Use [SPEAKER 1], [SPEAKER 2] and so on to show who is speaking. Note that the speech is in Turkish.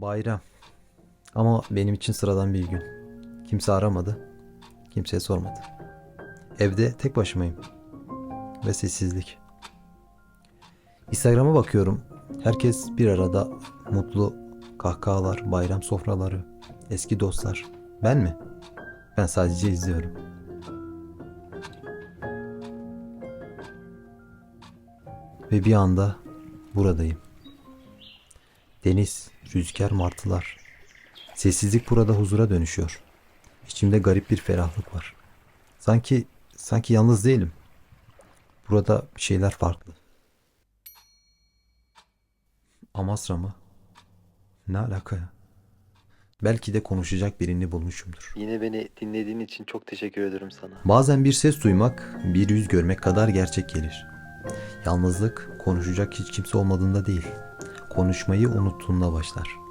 [SPEAKER 1] Bayram. Ama benim için sıradan bir gün. Kimse aramadı. Kimseye sormadı. Evde tek başımayım. Ve sessizlik. Instagram'a bakıyorum. Herkes bir arada mutlu kahkahalar, bayram sofraları, eski dostlar. Ben mi? Ben sadece izliyorum. Ve bir anda buradayım. Deniz, rüzgar, martılar. Sessizlik burada huzura dönüşüyor. İçimde garip bir ferahlık var. Sanki sanki yalnız değilim. Burada bir şeyler farklı. Amasra mı? Ne alaka ya? Belki de konuşacak birini bulmuşumdur.
[SPEAKER 2] Yine beni dinlediğin için çok teşekkür ederim sana.
[SPEAKER 1] Bazen bir ses duymak, bir yüz görmek kadar gerçek gelir. Yalnızlık konuşacak hiç kimse olmadığında değil, konuşmayı unuttuğunda başlar.